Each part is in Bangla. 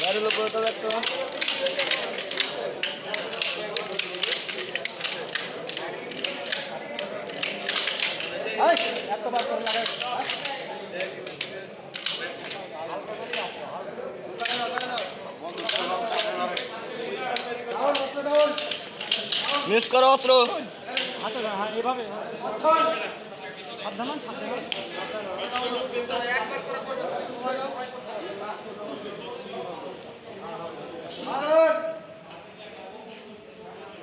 গাড়ির উপরে তো একটা এতবার করে মিস করো অস্ত্র হাতে ধর, হ্যাঁ এভাবে সাবধান সাবধান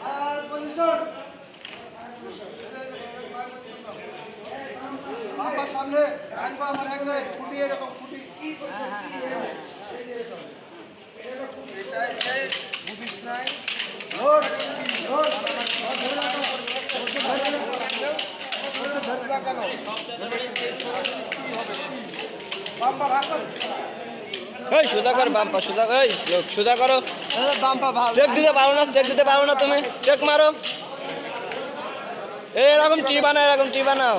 আর এই, সোজা কর বাম্পা সোজা, এই সোজা করো। বাম্পা চেক দিতে পারো না চেক দিতে পারো না তুমি। চেক মারো। এই এরকম টি বানাও, এরকম টি বানাও।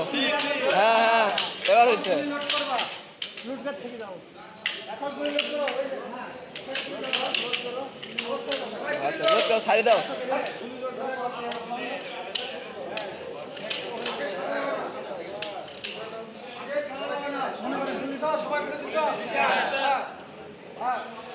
হ্যাঁ হ্যাঁ এবার হচ্ছে আচ্ছা ছাড়ি দাও।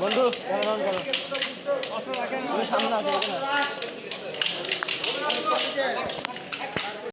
বন্ধু কেমন অন করো তুমি সামনে রাখ।